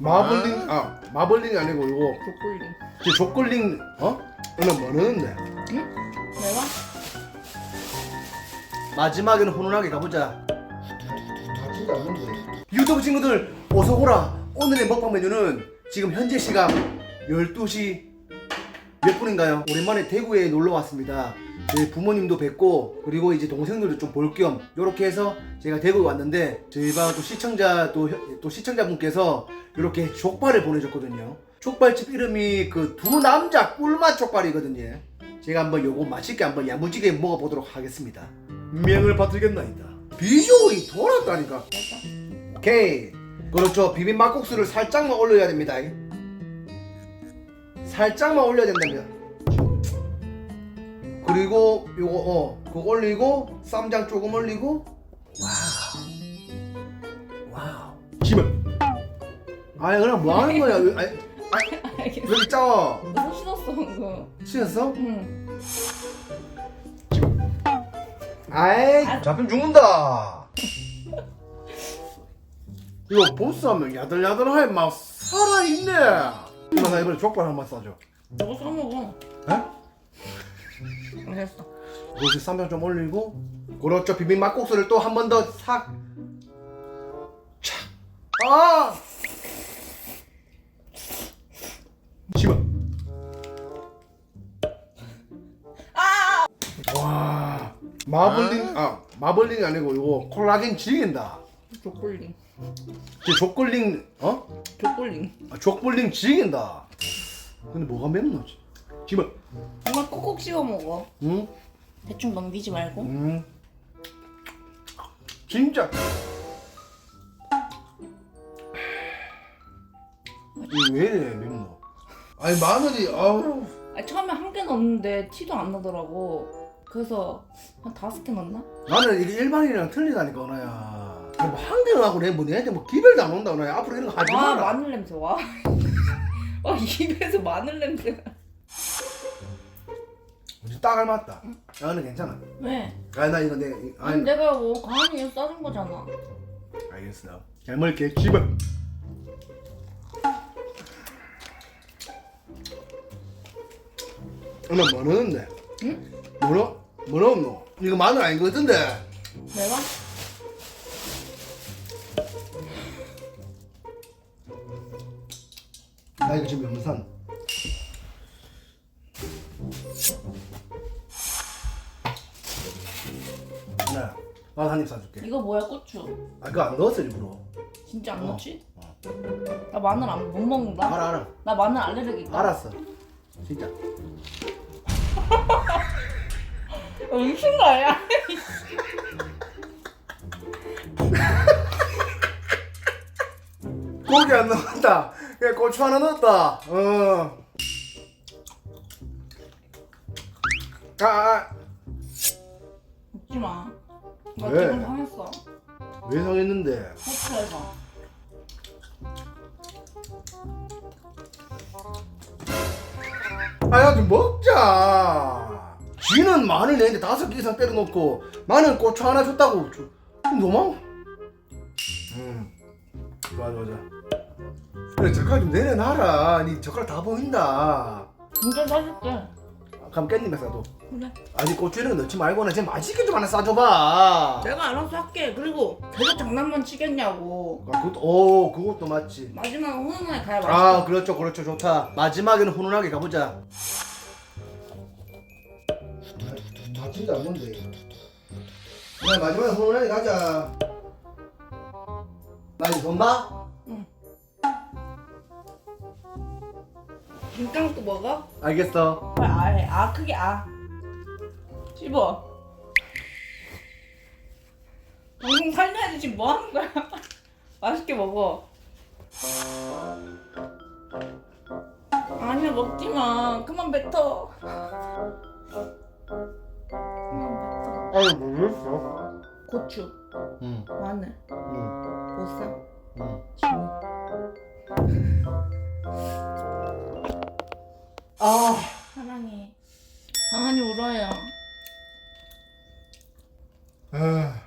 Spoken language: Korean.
마블링 아 마블링이 아니고 이거 broccoli. 저 조글링 어? 오늘 뭐 넣는데? 매워? 마지막에는 훈훈하게 가보자 다 진짜 안 먹는데. 유튜브 친구들 어서 오라 오늘의 먹방 메뉴는 지금 현재 시각 12시 몇 분인가요? 오랜만에 대구에 놀러 왔습니다 저희 부모님도 뵙고 그리고 이제 동생들도 좀 볼 겸 이렇게 해서 제가 대구에 왔는데 저희 방또 시청자 또, 혀- 또 시청자분께서 이렇게 족발을 보내줬거든요. 족발집 이름이 그 두 남자 꿀맛 족발이거든요. 제가 한번 요거 맛있게 한번 야무지게 먹어보도록 하겠습니다. 명을 받들겠나이다. 비주얼이 돌았다니까. 오케이. 그렇죠. 비빔 막국수를 살짝만 올려야 됩니다. 살짝만 올려야 된다면 그리고 요거 어 그거 올리고 쌈장 조금 올리고 와우 와우 지금 아니 그럼 뭐 하는 거야 왜- 아니, 알겠어. 왜 이렇게 짜워 나 씻었어 방금. 씻었어? 응. 아이 잡히면 죽는다 이거 보스하면 야들야들하게 막 살아있네 이거 나 이번에 족발 한 번 싸줘 너가 써먹어. 에? 알겠어. 그렇지 쌈장 좀 올리고 그렇죠 비빔 막국수를 또 한 번 더싹 차. 아! 심어 아! 와 마블링 아 마블링이 아니고 이거 콜라겐 지긴다 broccoli. 저 족글링 어? broccoli. 아, 족불링 지긴다 근데 뭐가 맵노지? 지금 정말 꼭꼭 씹어 먹어. 응? 대충 넘기지 말고. 음. 진짜. 이왜 이래 맵노? 아니 마늘이 아우 아니, 처음에 한 개 넣었는데 티도 안 나더라고. 그래서 한 다섯 개 넣었나? 나는 이게 일반인이랑 틀리다니까 언어야. 뭐한 개는 하고 내뭐 얘한테 뭐 기별도 안 온다 언어야. 앞으로 이런 거 하지 와 마라. 아, 마늘 냄새 와. 와 입에서 마늘 냄새가. 딱 알맞다. 야 근데 괜찮아. 왜? 아니 나 이거 내 아니 아니 내가 뭐 가은이 싸준 거잖아. 알겠어. 잘 먹을게. 집을. 오늘 뭐 넣는데? 응? 뭐 넣어? 뭐 넣었노? 이거 마늘 아닌 것 같은데? 매워? 나 이거 지금 염산. 한 입 사줄게. 이거 뭐야 고추? 아, 그거 안 넣었어 일부러. 진짜 안 어. 넣지? 나 마늘 안 못 먹는다. 알아, 알아. 나 마늘 알레르기다. 알았어. 진짜. 어, 미친 거 아니야? 고기 안 넣었다. 그냥 고추 하나 넣었다. 어. 아, 아, 먹지 마. 나 왜? 지금 상했어. 왜 상했는데? 호텔에서. 아, 야, 좀 먹자. 쥐는 마늘 내는데 다섯 개 이상 때려 넣고 나는 고추 하나 줬다고. 저, 너무? 음, 좋아, 좋아. 그래, 젓가락 좀 내려놔라. 니 젓가락 다 보인다. 진짜 사줄게. 아, 그럼 깻잎에 싸도. 그래. 아니 고추 이런 거 넣지 말고 나 지금 맛있게 좀 하나 싸줘봐. 내가 알아서 할게. 그리고 계속 장난만 치겠냐고. 아, 그것도, 오, 그것도 맞지. 마지막 훈훈하게 가야 맛있어. 아, 그렇죠, 그렇죠, 좋다. 마지막에는 훈훈하게 가보자. 다 진짜 안 먹는데. 그래, 마지막에 훈훈하게 가자. 나 이제 돈 봐? 김장도 먹어? 알겠어. 빨리 아해. 아 크게 아. 씹어. 방송 살려야지 지금 뭐 하는 거야? 맛있게 먹어. 아니야 먹지 마. 그만 뱉어. 그만 아유, 모르겠어. 뱉어. 고추, 응, 마늘, 응, 보쌈, 응. 지금. 아, 아,